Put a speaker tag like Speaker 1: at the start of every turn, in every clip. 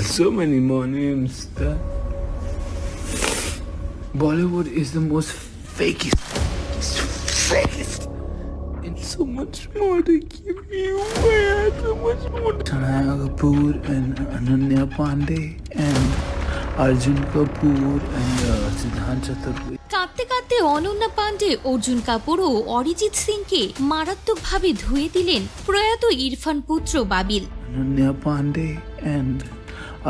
Speaker 1: so many more names. That Bollywood is the most fakest, fakest, and so much more to give you. Man, so much more. Sanaya Kapoor and Ananya Pandey and Arjun Kapoor and uh, Siddhant Chaturvedi.
Speaker 2: কাঁদতে কাঁদতে অনন্যা পাণ্ডে অর্জুন কাপুর ও অরিজিৎ সিংকে মারাত্মকভাবে ধুয়ে দিলেন প্রয়াত ইরফান পুত্র বাবিল
Speaker 1: Ananya Pandey and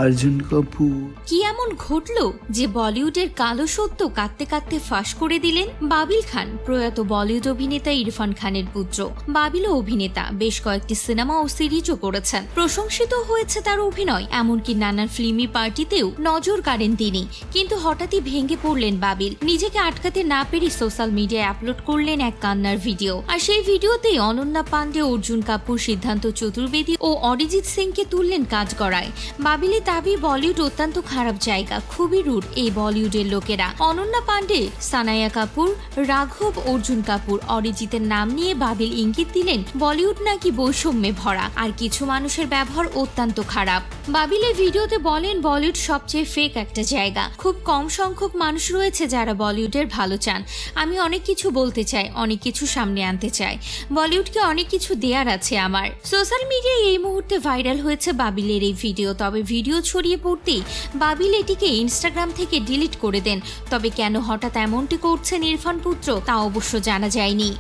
Speaker 1: Arjun Kapoor.
Speaker 2: কি এমন ঘটলো যে বলিউডের কালো সত্য কাঁদতে কাঁদতে ফাঁস করে দিলেন বাবিল খান? প্রয়াত বলিউড অভিনেতা ইরফান খানের পুত্র। বাবিলও অভিনেতা বেশ কয়েকটি সিনেমা ও সিরিজও করেছেন। প্রশংসিত হয়েছে তার অভিনয়, এমনকি নানান ফিল্মি পার্টিতেও নজর কাড়েন তিনি। কিন্তু হঠাৎই ভেঙে পড়লেন বাবিল। নিজেকে আটকাতে না পেরে সোশ্যাল মিডিয়ায় আপলোড করলেন এক কান্নার ভিডিও। আর সেই ভিডিওতেই অনন্যা পাণ্ডে অর্জুন কাপুর, সিদ্ধান্ত চতুর্বেদী ও অরিজিৎ সিংকে তুললেন কাজ করায় বাবিলের দাবি, বলিউড অত্যন্ত খারাপ জায়গা, খুবই রুট এই বলিউডের লোকেরা। অনন্যা পাণ্ডে সানায়া কাপুর, রাঘব অর্জুন কাপুর অরিজিতের নাম নিয়ে বাবিল ইঙ্গিত দিলেন, বলিউড নাকি বৈষম্যে ভরা, আর কিছু মানুষের ব্যবহার অত্যন্ত খারাপ। বাবিলের ভিডিওতে বলেন, বলিউড সবচেয়ে ফেক একটা জায়গা। খুব কম সংখ্যক মানুষ রয়েছে যারা বলিউডের ভালো চান। আমি অনেক কিছু বলতে চাই, অনেক কিছু সামনে আনতে চাই। বলিউডকে অনেক কিছু দেয়ার আছে আমার। সোশ্যাল মিডিয়ায় এই মুহূর্তে ভাইরাল হয়েছে বাবিলের এই ভিডিও, তবে ভিডিও ছড়িয়ে পড়তেই বাবিল এটিকে ইনস্টাগ্রাম থেকে ডিলিট করে দেন। তবে কেন হঠাৎ এমনটি করছেন ইরফান পুত্র তা অবশ্য জানা যায়নি।